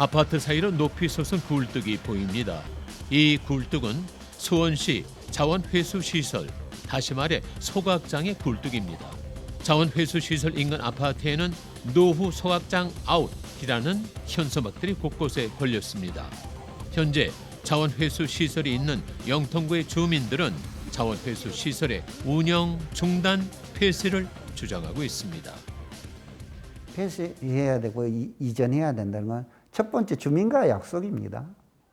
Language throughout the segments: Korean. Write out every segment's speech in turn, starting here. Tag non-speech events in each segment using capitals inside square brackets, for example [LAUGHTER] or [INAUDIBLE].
아파트 사이로 높이 솟은 굴뚝이 보입니다. 이 굴뚝은 수원시 자원회수시설, 다시 말해 소각장의 굴뚝입니다. 자원회수시설 인근 아파트에는 노후 소각장 아웃이라는 현수막들이 곳곳에 걸렸습니다. 현재 자원회수 시설이 있는 영통구의 주민들은 자원회수 시설의 운영 중단 폐쇄를 주장하고 있습니다. 폐쇄해야 되고 이- 이전해야 된다는 건 첫 번째 주민과의 약속입니다.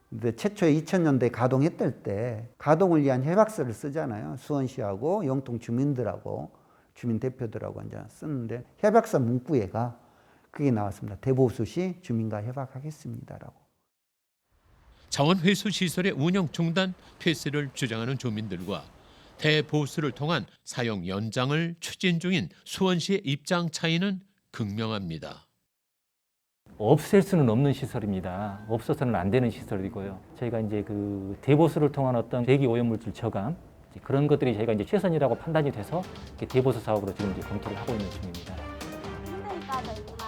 근데 최초에 2000년대 가동했을 때 가동을 위한 협약서를 쓰잖아요. 수원시하고 영통 주민들하고 주민 대표들하고 이제 쓰는데 협약서 문구에가 그게 나왔습니다. 대보수 시 주민과 협약하겠습니다라고. 자원 회수 시설의 운영 중단 폐쇄를 주장하는 주민들과 대보수를 통한 사용 연장을 추진 중인 수원시의 입장 차이는 극명합니다. 없앨 수는 없는 시설입니다. 없어서는 안 되는 시설이고요. 저희가 이제 그 대보수를 통한 어떤 대기 오염물질 저감 그런 것들이 저희가 이제 최선이라고 판단이 돼서 대보수 사업으로 지금 이제 검토를 하고 있는 중입니다.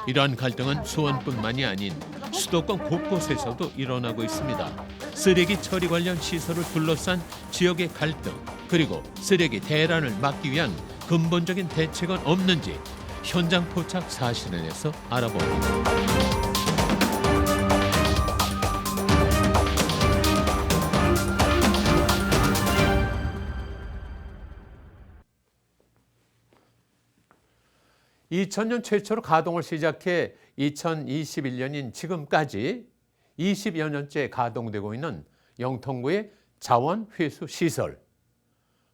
이러한 갈등은 수원뿐만이 아닌 수도권 곳곳에서도 일어나고 있습니다. 쓰레기 처리 관련 시설을 둘러싼 지역의 갈등 그리고 쓰레기 대란을 막기 위한 근본적인 대책은 없는지 현장 포착 사실은에서 알아봅니다. 2000년 최초로 가동을 시작해 2021년인 지금까지 20여 년째 가동되고 있는 영통구의 자원 회수 시설.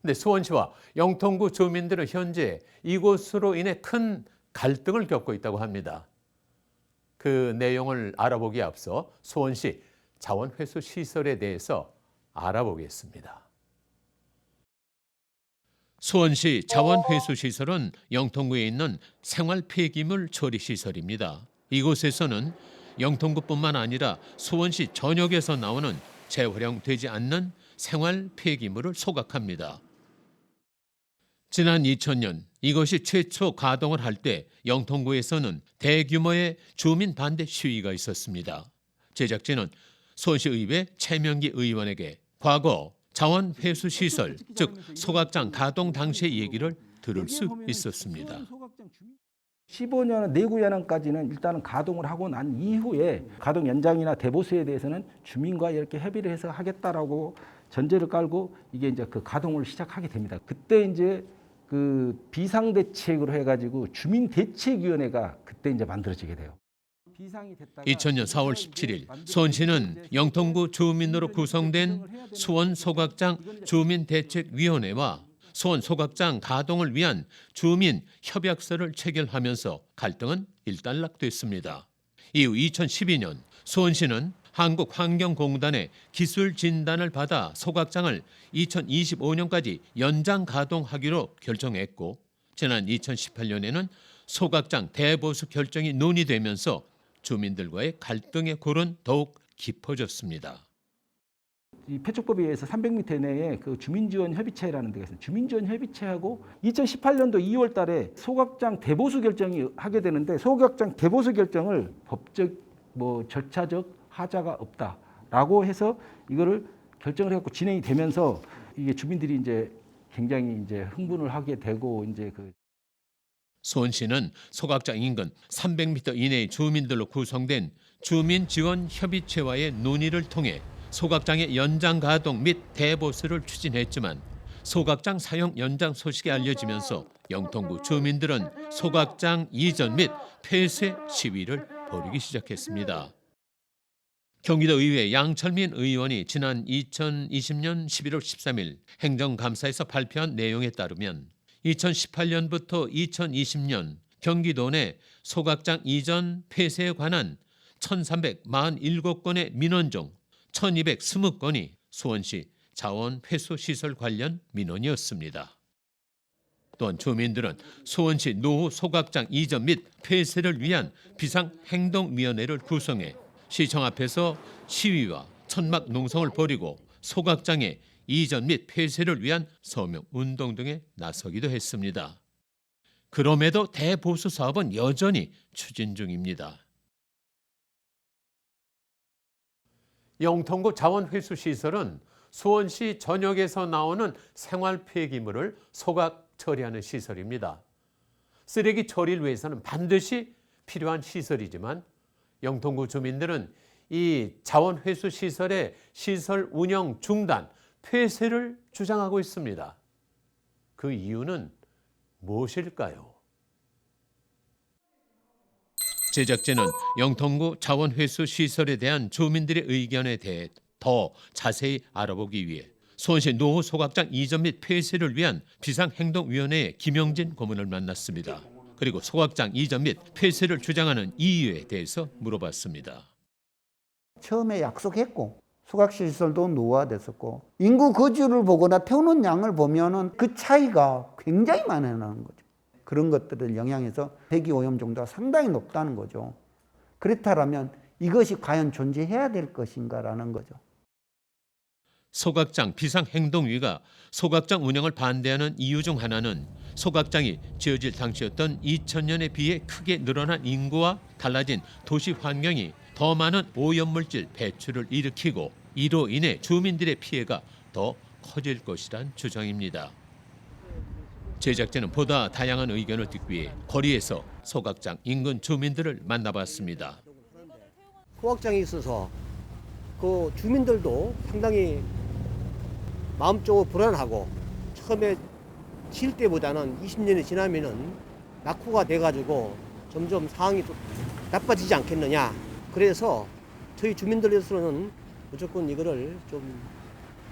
근데 수원시와 영통구 주민들은 현재 이곳으로 인해 큰 갈등을 겪고 있다고 합니다. 그 내용을 알아보기에 앞서 수원시 자원 회수 시설에 대해서 알아보겠습니다. 수원시 자원회수시설은 영통구에 있는 생활 폐기물 처리 시설입니다. 이곳에서는 영통구뿐만 아니라 수원시 전역에서 나오는 재활용되지 않는 생활 폐기물을 소각합니다. 지난 2000년 이것이 최초 가동을 할 때 영통구에서는 대규모의 주민 반대 시위가 있었습니다. 제작진은 수원시 의회 최명기 의원에게 과거 자원 회수 시설, 즉 소각장 가동 당시의 얘기를 들을 수 있었습니다. 15년 내구 연한까지는 일단은 가동을 하고 난 이후에 가동 연장이나 대보수에 대해서는 주민과 이렇게 협의를 해서 하겠다라고 전제를 깔고 이게 이제 그 가동을 시작하게 됩니다. 그때 이제 그 비상 대책으로 해가지고 주민 대책위원회가 그때 이제 만들어지게 돼요. 비상이 됐다가 2000년 4월 17일 수원시는 영통구 주민으로 구성된 수원 소각장 주민대책위원회와 수원 소각장 가동을 위한 주민 협약서를 체결하면서 갈등은 일단락됐습니다. 이후 2012년 수원시는 한국환경공단의 기술 진단을 받아 소각장을 2025년까지 연장 가동하기로 결정했고 지난 2018년에는 소각장 대보수 결정이 논의되면서 주민들과의 갈등의 골은 더욱 깊어졌습니다. 이 폐촉법에 의해서 300m 내에 그 주민지원 협의체라는 데가 있어요. 주민지원 협의체하고 2018년도 2월 달에 소각장 대보수 결정이 하게 되는데 소각장 대보수 결정을 법적 뭐 절차적 하자가 없다라고 해서 이거를 결정을 해갖고 진행이 되면서 이게 주민들이 이제 굉장히 이제 흥분을 하게 되고 이제 그 수원시는 소각장 인근 300m 이내의 주민들로 구성된 주민지원협의체와의 논의를 통해 소각장의 연장 가동 및 대보수를 추진했지만 소각장 사용 연장 소식이 알려지면서 영통구 주민들은 소각장 이전 및 폐쇄 시위를 벌이기 시작했습니다. 경기도 의회 양철민 의원이 지난 2020년 11월 13일 행정감사에서 발표한 내용에 따르면 2018년부터 2020년 경기도 내 소각장 이전 폐쇄에 관한 1,347건의 민원 중 1,220건이 수원시 자원 회수 시설 관련 민원이었습니다. 또한 주민들은 수원시 노후 소각장 이전 및 폐쇄를 위한 비상 행동위원회를 구성해 시청 앞에서 시위와 천막 농성을 벌이고 소각장의 이전 및 폐쇄를 위한 서명 운동 등에 나서기도 했습니다. 그럼에도 대보수 사업은 여전히 추진 중입니다. 영통구 자원 회수 시설은 수원시 전역에서 나오는 생활 폐기물을 소각 처리하는 시설입니다. 쓰레기 처리를 위해서는 반드시 필요한 시설이지만 영통구 주민들은 이 자원 회수 시설의 시설 운영 중단, 폐쇄를 주장하고 있습니다. 그 이유는 무엇일까요? 제작진은 영통구 자원회수 시설에 대한 주민들의 의견에 대해 더 자세히 알아보기 위해 수원시 노후 소각장 이전 및 폐쇄를 위한 비상행동위원회의 김영진 고문을 만났습니다. 그리고 소각장 이전 및 폐쇄를 주장하는 이유에 대해서 물어봤습니다. 처음에 약속했고 수각시설도 노후화됐었고 인구 거주를 보거나 태우는 양을 보면은 그 차이가 굉장히 많이 나는 거죠. 그런 것들을 영향해서 대기 오염 정도가 상당히 높다는 거죠. 그렇다면 이것이 과연 존재해야 될 것인가라는 거죠. 소각장 비상행동위가 소각장 운영을 반대하는 이유 중 하나는 소각장이 지어질 당시였던 2000년에 비해 크게 늘어난 인구와 달라진 도시 환경이 더 많은 오염물질 배출을 일으키고 이로 인해 주민들의 피해가 더 커질 것이란 주장입니다. 제작진은 보다 다양한 의견을 듣기 위해 거리에서 소각장 인근 주민들을 만나봤습니다. 소각장이 있어서 그 주민들도 상당히 마음적으로 불안하고 처음에 칠 때보다는 20년이 지나면은 낙후가 돼가지고 점점 상황이 또 나빠지지 않겠느냐. 그래서 저희 주민들에서는 무조건 이거를 좀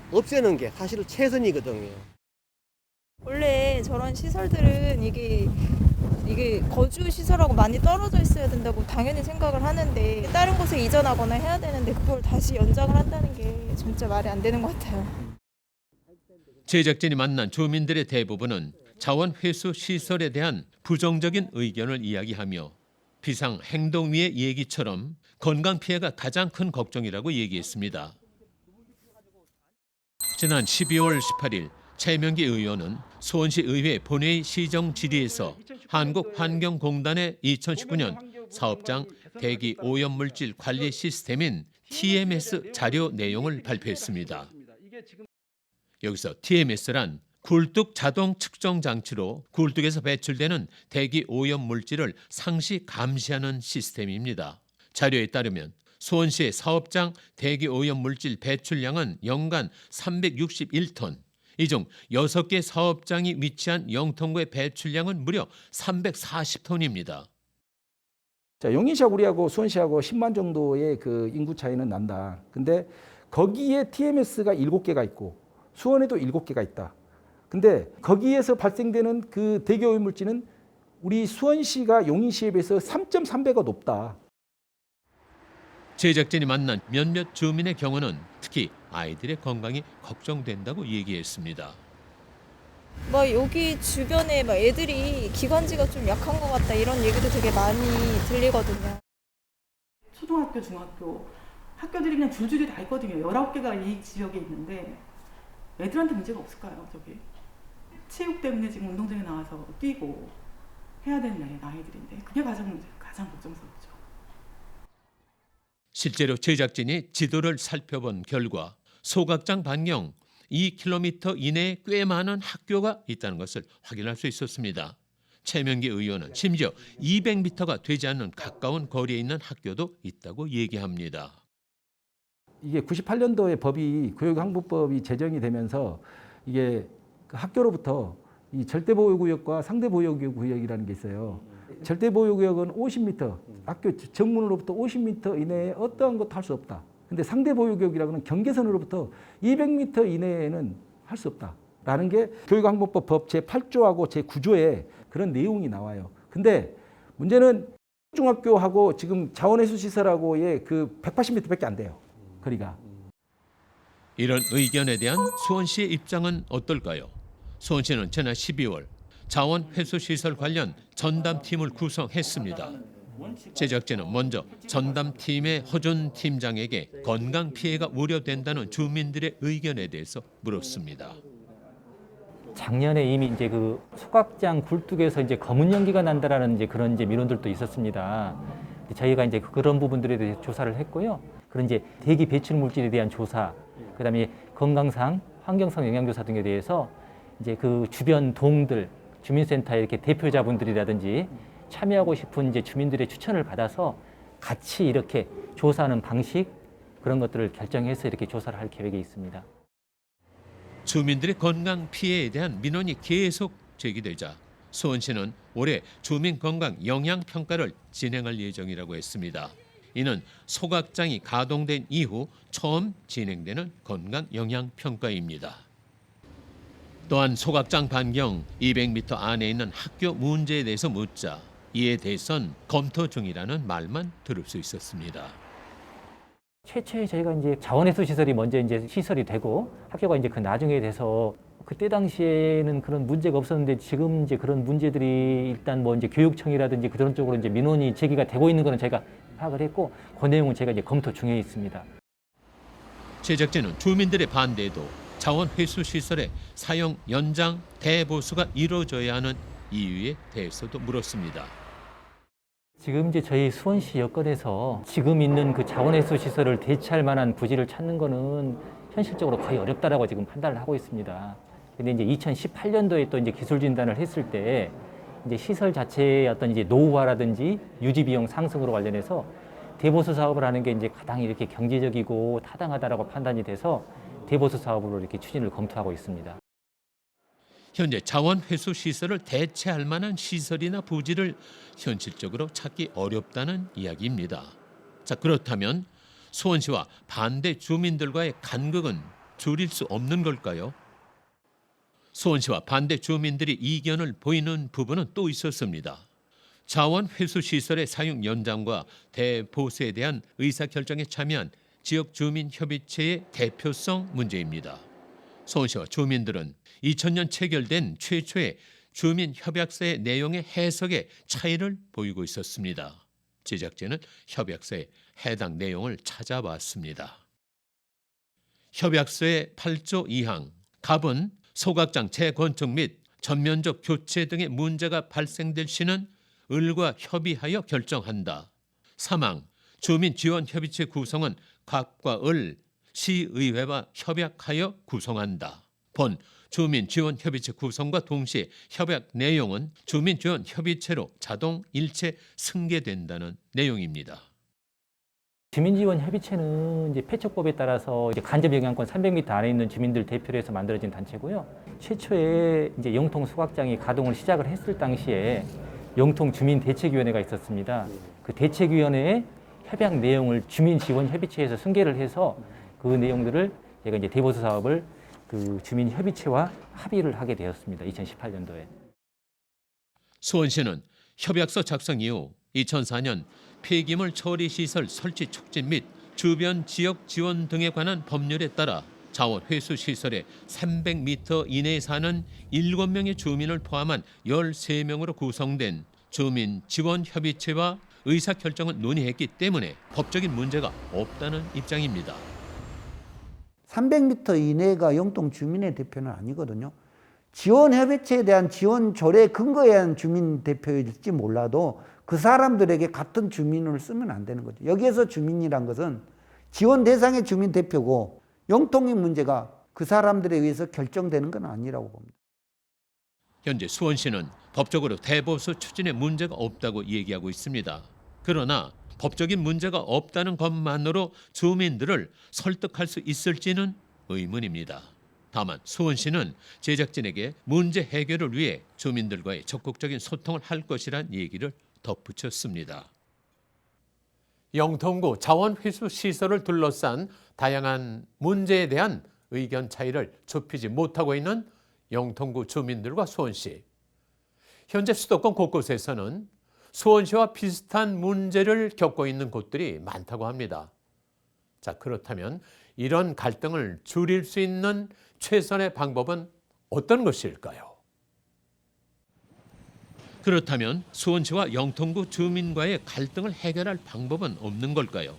없애는 게 사실 최선이거든요. 원래 저런 시설들은 이게 이게 거주 시설하고 많이 떨어져 있어야 된다고 당연히 생각을 하는데 다른 곳에 이전하거나 해야 되는데 그걸 다시 연장을 한다는 게 진짜 말이 안 되는 것 같아요. 제작진이 만난 주민들의 대부분은 자원 회수 시설에 대한 부정적인 의견을 이야기하며 비상 행동위의 얘기처럼 건강 피해가 가장 큰 걱정이라고 얘기했습니다. 지난 12월 18일 최명기 의원은 수원시 의회 본회의 시정 질의에서 한국환경공단의 2019년 사업장 대기 오염물질 관리 시스템인 TMS 자료 내용을 발표했습니다. 여기서 TMS란 굴뚝 자동 측정 장치로 굴뚝에서 배출되는 대기 오염 물질을 상시 감시하는 시스템입니다. 자료에 따르면 수원시의 사업장 대기 오염 물질 배출량은 연간 361톤. 이 중 6개 사업장이 위치한 영통구의 배출량은 무려 340톤입니다. 자, 용인시하고 우리하고 수원시하고 10만 정도의 그 인구 차이는 난다. 근데 거기에 TMS가 7개가 있고 수원에도 7개가 있다. 근데 거기에서 발생되는 그 대기 오염 물질은 우리 수원시가 용인시에 비해서 3.3배가 높다. 제작진이 만난 몇몇 주민의 경우는 특히 아이들의 건강이 걱정된다고 얘기했습니다. 뭐 여기 주변에 막 애들이 기관지가 좀 약한 것 같다 이런 얘기도 되게 많이 들리거든요. 초등학교, 중학교 학교들이 그냥 줄줄이 다 있거든요. 19개가 이 지역에 있는데 애들한테 문제가 없을까요, 저기? 체육 때문에 지금 운동장에 나와서 뛰고 해야 되는 아이들인데 그게 가장 문제, 가장 걱정스럽죠. 실제로 제작진이 지도를 살펴본 결과 소각장 반경 2km 이내에 꽤 많은 학교가 있다는 것을 확인할 수 있었습니다. 최명기 의원은 심지어 200m가 되지 않는 가까운 거리에 있는 학교도 있다고 얘기합니다. 이게 98년도에 법이 교육항보법이 제정이 되면서 이게 그 학교로부터 이 절대 보호구역과 상대 보호구역이라는 게 있어요. 절대보호구역은 50m, 학교 정문으로부터 50m 이내에 어떠한 것도 할 수 없다. 근데 상대보호구역이라고는 경계선으로부터 200m 이내에는 할 수 없다. 라는 게 교육항보법 법 제8조하고 제9조에 그런 내용이 나와요. 근데 문제는 중학교하고 지금 자원회수시설하고의 그 180m밖에 안 돼요. 거리가. 이런 의견에 대한 수원시의 입장은 어떨까요? 수원시는 지난 12월 자원 회수 시설 관련 전담팀을 구성했습니다. 제작진은 먼저 전담팀의 허준 팀장에게 건강 피해가 우려된다는 주민들의 의견에 대해서 물었습니다. 작년에 이미 이제 그 소각장 굴뚝에서 이제 검은 연기가 난다라는 이제 그런 이제 민원들도 있었습니다. 저희가 이제 그런 부분들에 대해 조사를 했고요. 그런 이제 대기 배출 물질에 대한 조사, 그다음에 건강상, 환경성 영향 조사 등에 대해서 이제 그 주변 동들, 주민센터의 이렇게 대표자분들이라든지 참여하고 싶은 이제 주민들의 추천을 받아서 같이 이렇게 조사하는 방식 그런 것들을 결정해서 이렇게 조사를 할 계획이 있습니다. 주민들의 건강 피해에 대한 민원이 계속 제기되자 수원시는 올해 주민 건강 영향 평가를 진행할 예정이라고 했습니다. 이는 소각장이 가동된 이후 처음 진행되는 건강 영향 평가입니다. 또한 소각장 반경 200m 안에 있는 학교 문제에 대해서 묻자 이에 대해선 검토 중이라는 말만 들을 수 있었습니다. 최초에 저희가 이제 자원회수 시설이 먼저 이제 시설이 되고 학교가 이제 그 나중에 돼서 그때 당시에는 그런 문제가 없었는데 지금 이제 그런 문제들이 일단 뭐 이제 교육청이라든지 그런 쪽으로 이제 민원이 제기가 되고 있는 거는 제가 파악을 했고 그 내용은 제가 이제 검토 중에 있습니다. 제작진은 주민들의 반대에도 자원 회수 시설의 사용 연장 대보수가 이루어져야 하는 이유에 대해서도 물었습니다. 지금 이제 저희 수원시 여건에서 지금 있는 그 자원 회수 시설을 대체할 만한 부지를 찾는 거는 현실적으로 거의 어렵다라고 지금 판단을 하고 있습니다. 근데 이제 2018년도에 또 이제 기술 진단을 했을 때 이제 시설 자체의 어떤 이제 노후화라든지 유지 비용 상승으로 관련해서 대보수 사업을 하는 게 이제 가장 이렇게 경제적이고 타당하다라고 판단이 돼서 대보수 사업으로 이렇게 추진을 검토하고 있습니다. 현재 자원 회수 시설을 대체할 만한 시설이나 부지를 현실적으로 찾기 어렵다는 이야기입니다. 자, 그렇다면 수원시와 반대 주민들과의 간극은 줄일 수 없는 걸까요? 수원시와 반대 주민들이 이견을 보이는 부분은 또 있었습니다. 자원 회수 시설의 사용 연장과 대보수에 대한 의사 결정에 참여한 지역 주민 협의체의 대표성 문제입니다. 수원시와 주민들은 2000년 체결된 최초의 주민 협약서의 내용의 해석에 차이를 보이고 있었습니다. 제작진은 협약서의 해당 내용을 찾아봤습니다. 협약서의 8조 2항 갑은 소각장 재건축 및 전면적 교체 등의 문제가 발생될 시는 을과 협의하여 결정한다. 사망 주민 지원 협의체 구성은 갑과 을 시의회와 협약하여 구성한다. 본 주민 지원 협의체 구성과 동시에 협약 내용은 주민 지원 협의체로 자동 일체 승계된다는 내용입니다. 주민지원 협의체는 이제 폐척법에 따라서 이제 간접 영향권 300m 안에 있는 주민들 대표로 해서 만들어진 단체고요. 최초에 이제 영통 소각장이 가동을 시작을 했을 당시에 영통 주민 대책위원회가 있었습니다. 그 대책위원회의 협약 내용을 주민 지원 협의체에서 승계를 해서 그 내용들을 제가 이제 대보수 사업을 그 주민 협의체와 합의를 하게 되었습니다. 2018년도에. 수원시는 협약서 작성 이후 2004년 폐기물 처리 시설 설치 촉진 및 주변 지역 지원 등에 관한 법률에 따라 자원 회수 시설에 300m 이내에 사는 7명의 주민을 포함한 13명으로 구성된 주민 지원 협의체와 의사 결정을 논의했기 때문에 법적인 문제가 없다는 입장입니다. 300m 이내가 영동 주민의 대표는 아니거든요. 지원 협의체에 대한 지원 조례 근거에 의한 주민 대표일지 몰라도 그 사람들에게 같은 주민을 쓰면 안 되는 거죠. 여기에서 주민이란 것은 지원 대상의 주민 대표고 영통의 문제가 그 사람들에 의해서 결정되는 건 아니라고 봅니다. 현재 수원시는 법적으로 대보수 추진에 문제가 없다고 얘기하고 있습니다. 그러나 법적인 문제가 없다는 것만으로 주민들을 설득할 수 있을지는 의문입니다. 다만 수원시는 제작진에게 문제 해결을 위해 주민들과의 적극적인 소통을 할 것이란 얘기를 덧붙였습니다. 영통구 자원 회수 시설을 둘러싼 다양한 문제에 대한 의견 차이를 좁히지 못하고 있는 영통구 주민들과 수원시. 현재 수도권 곳곳에서는 수원시와 비슷한 문제를 겪고 있는 곳들이 많다고 합니다. 자, 그렇다면 이런 갈등을 줄일 수 있는 최선의 방법은 어떤 것일까요? 그렇다면 수원시와 영통구 주민과의 갈등을 해결할 방법은 없는 걸까요?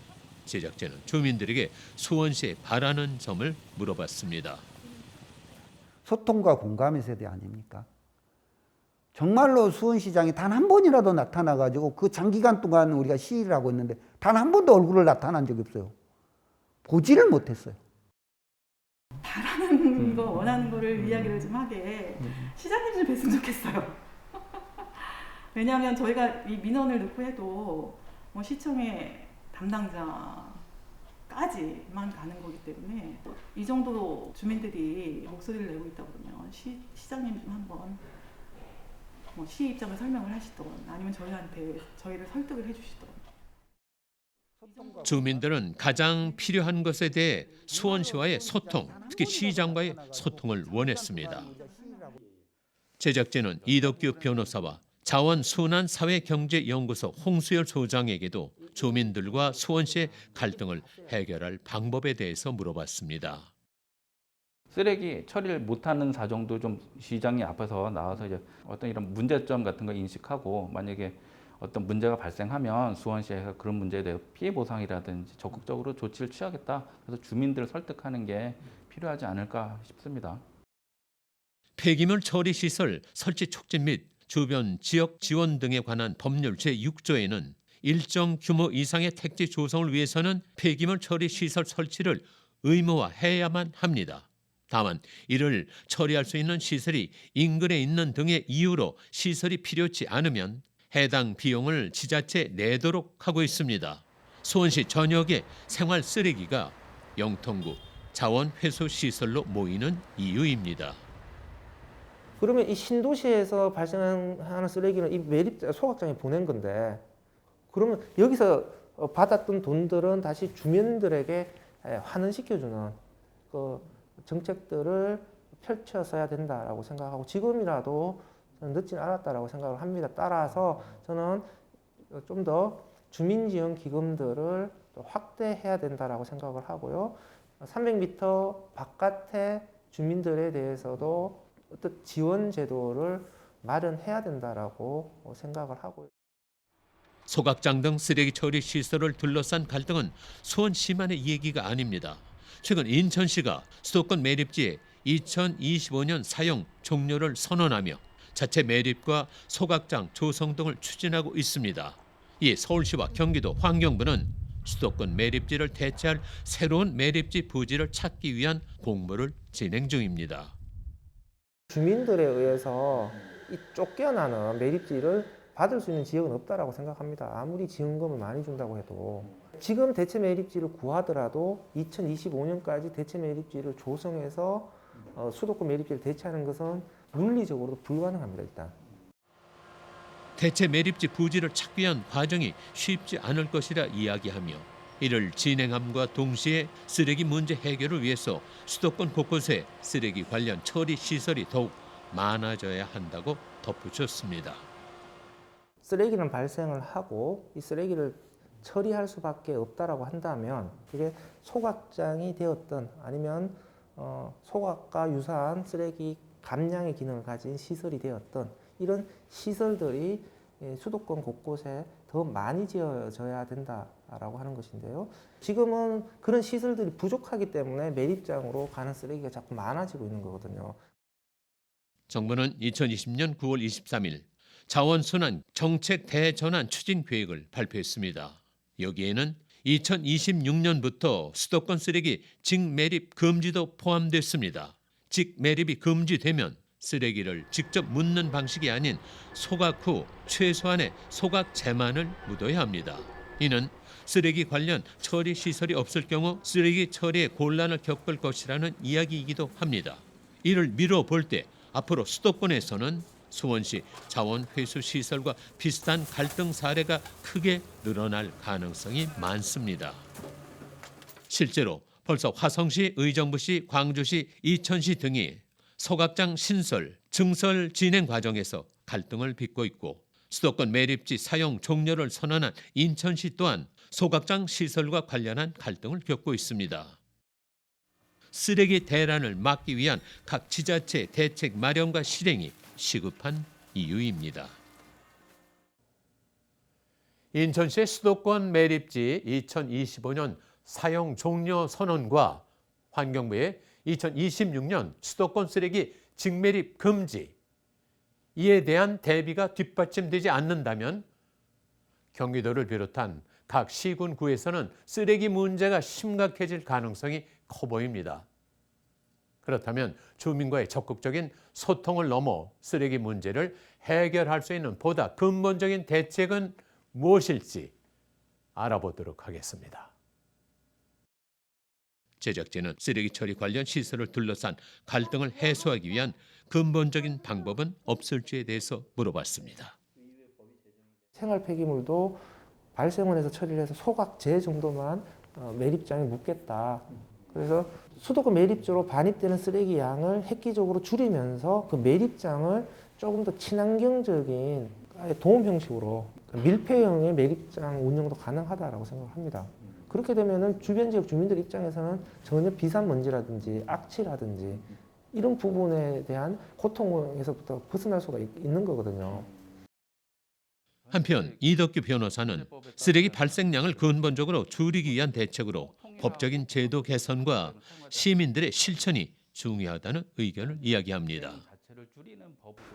제작진은 주민들에게 수원시에 바라는 점을 물어봤습니다. 소통과 공감의 세대 아닙니까? 정말로 수원시장이 단 한 번이라도 나타나가지고 그 장기간 동안 우리가 시위를 하고 있는데 단 한 번도 얼굴을 나타난 적이 없어요. 보지를 못했어요. 바라는 거 원하는 거를 이야기를 좀 하게 시장님 좀 뵀으면 좋겠어요. [LAUGHS] 왜냐하면 저희가 이 민원을 넣고 해도 뭐 시청의 담당자까지만 가는 거기 때문에 이 정도 주민들이 목소리를 내고 있다 그러면 시, 시장님 좀 한번 뭐 시의 입장을 설명을 하시던 아니면 저희한테 저희를 설득을 해주시던 주민들은 가장 필요한 것에 대해 수원시와의 소통, 특히 시장과의 소통을 원했습니다. 제작진은 이덕규 변호사와 자원순환사회경제연구소 홍수열 소장에게도 주민들과 수원시의 갈등을 해결할 방법에 대해서 물어봤습니다. 쓰레기 처리를 못하는 사정도 좀 시장이 앞에서 나와서 이제 어떤 이런 문제점 같은 걸 인식하고 만약에 어떤 문제가 발생하면 수원시에서 그런 문제에 대해 피해 보상이라든지 적극적으로 조치를 취하겠다. 그래서 주민들을 설득하는 게 필요하지 않을까 싶습니다. 폐기물 처리 시설 설치 촉진 및 주변 지역 지원 등에 관한 법률 제6조에는 일정 규모 이상의 택지 조성을 위해서는 폐기물 처리 시설 설치를 의무화해야만 합니다. 다만 이를 처리할 수 있는 시설이 인근에 있는 등의 이유로 시설이 필요치 않으면 해당 비용을 지자체에 내도록 하고 있습니다. 수원시 전역의 생활 쓰레기가 영통구 자원 회수 시설로 모이는 이유입니다. 그러면 이 신도시에서 발생하는 쓰레기는 이 매립 소각장에 보낸 건데 그러면 여기서 어, 받았던 돈들은 다시 주민들에게 에, 환원시켜주는 그 정책들을 펼쳐서야 된다라고 생각하고 지금이라도 저는 늦진 않았다라고 생각을 합니다. 따라서 저는 좀 더 주민지원 기금들을 또 확대해야 된다라고 생각을 하고요. 300m 바깥의 주민들에 대해서도 어떤 지원 제도를 마련해야 된다라고 생각을 하고요. 소각장 등 쓰레기 처리 시설을 둘러싼 갈등은 수원 시만의 얘기가 아닙니다. 최근 인천시가 수도권 매립지에 2025년 사용 종료를 선언하며 자체 매립과 소각장 조성 등을 추진하고 있습니다. 이에 서울시와 경기도 환경부는 수도권 매립지를 대체할 새로운 매립지 부지를 찾기 위한 공모를 진행 중입니다. 주민들에 의해서 이 쫓겨나는 매립지를 받을 수 있는 지역은 없다라고 생각합니다. 아무리 지원금을 많이 준다고 해도 지금 대체 매립지를 구하더라도 2025년까지 대체 매립지를 조성해서 어, 수도권 매립지를 대체하는 것은 물리적으로도 불가능합니다. 일단. 대체 매립지 부지를 찾기 위한 과정이 쉽지 않을 것이라 이야기하며 이를 진행함과 동시에 쓰레기 문제 해결을 위해서 수도권 곳곳에 쓰레기 관련 처리 시설이 더욱 많아져야 한다고 덧붙였습니다. 쓰레기는 발생을 하고 이 쓰레기를 처리할 수밖에 없다라고 한다면 이게 소각장이 되었던 아니면 어, 소각과 유사한 쓰레기 감량의 기능을 가진 시설이 되었던 이런 시설들이 예, 수도권 곳곳에 더 많이 지어져야 된다라고 하는 것인데요. 지금은 그런 시설들이 부족하기 때문에 매립장으로 가는 쓰레기가 자꾸 많아지고 있는 거거든요. 정부는 2020년 9월 23일 자원순환 정책 대전환 추진 계획을 발표했습니다. 여기에는 2026년부터 수도권 쓰레기 직매립 금지도 포함됐습니다. 직매립이 금지되면 쓰레기를 직접 묻는 방식이 아닌 소각 후 최소한의 소각 재만을 묻어야 합니다. 이는 쓰레기 관련 처리 시설이 없을 경우 쓰레기 처리에 곤란을 겪을 것이라는 이야기이기도 합니다. 이를 미뤄 볼 때 앞으로 수도권에서는 수원시 자원 회수 시설과 비슷한 갈등 사례가 크게 늘어날 가능성이 많습니다. 실제로 벌써 화성시, 의정부시, 광주시, 이천시 등이 소각장 신설, 증설 진행 과정에서 갈등을 빚고 있고 수도권 매립지 사용 종료를 선언한 인천시 또한 소각장 시설과 관련한 갈등을 겪고 있습니다. 쓰레기 대란을 막기 위한 각 지자체 대책 마련과 실행이 시급한 이유입니다. 인천시의 수도권 매립지 2025년 사용 종료 선언과 환경부의 2026년 수도권 쓰레기 직매립 금지 이에 대한 대비가 뒷받침되지 않는다면 경기도를 비롯한 각 시군구에서는 쓰레기 문제가 심각해질 가능성이 커 보입니다. 그렇다면 주민과의 적극적인 소통을 넘어 쓰레기 문제를 해결할 수 있는 보다 근본적인 대책은 무엇일지 알아보도록 하겠습니다. 제작진은 쓰레기 처리 관련 시설을 둘러싼 갈등을 해소하기 위한 근본적인 방법은 없을지에 대해서 물어봤습니다. 생활 폐기물도 발생을 해서 처리를 해서 소각제 정도만 어, 매립장에 묻겠다. 그래서 수도권 매립조로 반입되는 쓰레기 양을 획기적으로 줄이면서 그 매립장을 조금 더 친환경적인 도움 형식으로 밀폐형의 매립장 운영도 가능하다라고 생각합니다. 그렇게 되면은 주변 지역 주민들 입장에서는 전혀 비산 먼지라든지 악취라든지 이런 부분에 대한 고통에서부터 벗어날 수가 있- 있는 거거든요. 한편 이덕규 변호사는 쓰레기 발생량을 근본적으로 줄이기 위한 대책으로 법적인 제도 개선과 시민들의 실천이 중요하다는 의견을 이야기합니다.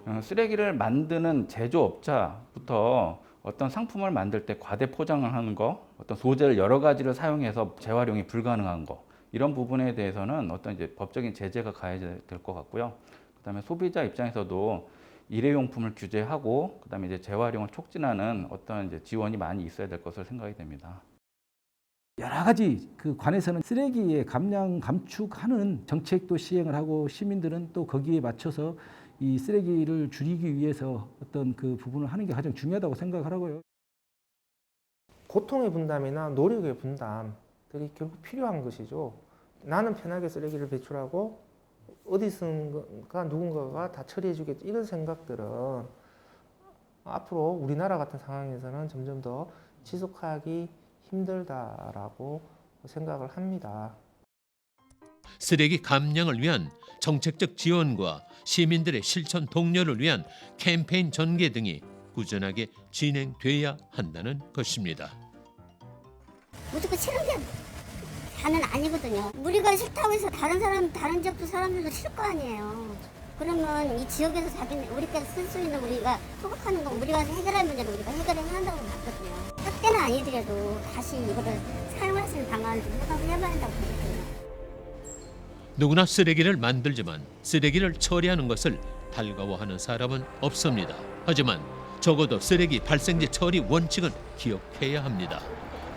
어, 쓰레기를 만드는 제조업자부터 어떤 상품을 만들 때 과대 포장을 하는 거, 어떤 소재를 여러 가지를 사용해서 재활용이 불가능한 거 이런 부분에 대해서는 어떤 이제 법적인 제재가 가해야 될 것 같고요. 그다음에 소비자 입장에서도 일회용품을 규제하고 그다음에 이제 재활용을 촉진하는 어떤 이제 지원이 많이 있어야 될 것으로 생각이 됩니다. 여러 가지 그 관에서는 쓰레기의 감량 감축하는 정책도 시행을 하고 시민들은 또 거기에 맞춰서 이 쓰레기를 줄이기 위해서 어떤 그 부분을 하는 게 가장 중요하다고 생각하라고요. 고통의 분담이나 노력의 분담들이 결국 필요한 것이죠. 나는 편하게 쓰레기를 배출하고 어디선가 누군가가 다 처리해 주겠지 이런 생각들은 앞으로 우리나라 같은 상황에서는 점점 더 지속하기 힘들다라고 생각을 합니다. 쓰레기 감량을 위한 정책적 지원과 시민들의 실천 독려를 위한 캠페인 전개 등이 꾸준하게 진행돼야 한다는 것입니다. 무조건 친환경 다는 아니거든요. 우리가 싫다고 해서 다른 사람, 다른 지역도 사람들도 싫을 거 아니에요. 그러면 이 지역에서 자기네, 우리가 쓸 수 있는 우리가 소각하는 거 우리가 해결할 문제를 우리가 해결을 한다고 봤거든요. 학대는 아니더라도 다시 이거를 사용할 수 있는 방안을 해봐야 한다고 보거든요. 누구나 쓰레기를 만들지만 쓰레기를 처리하는 것을 달가워하는 사람은 없습니다. 하지만 적어도 쓰레기 발생지 처리 원칙은 기억해야 합니다.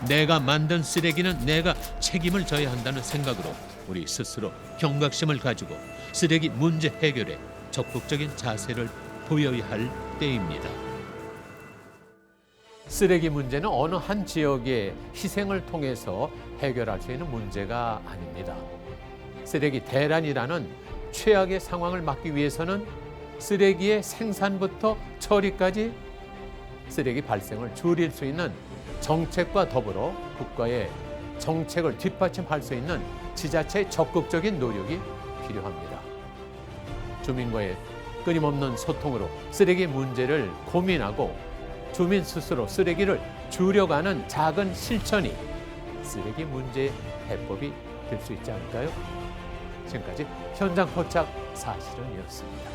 내가 만든 쓰레기는 내가 책임을 져야 한다는 생각으로 우리 스스로 경각심을 가지고 쓰레기 문제 해결에 적극적인 자세를 보여야 할 때입니다. 쓰레기 문제는 어느 한 지역의 희생을 통해서 해결할 수 있는 문제가 아닙니다. 쓰레기 대란이라는 최악의 상황을 막기 위해서는 쓰레기의 생산부터 처리까지 쓰레기 발생을 줄일 수 있는 정책과 더불어 국가의 정책을 뒷받침할 수 있는 지자체의 적극적인 노력이 필요합니다. 주민과의 끊임없는 소통으로 쓰레기 문제를 고민하고 주민 스스로 쓰레기를 줄여가는 작은 실천이 쓰레기 문제의 해법이 될 수 있지 않을까요? 지금까지 현장 포착 사실은이었습니다.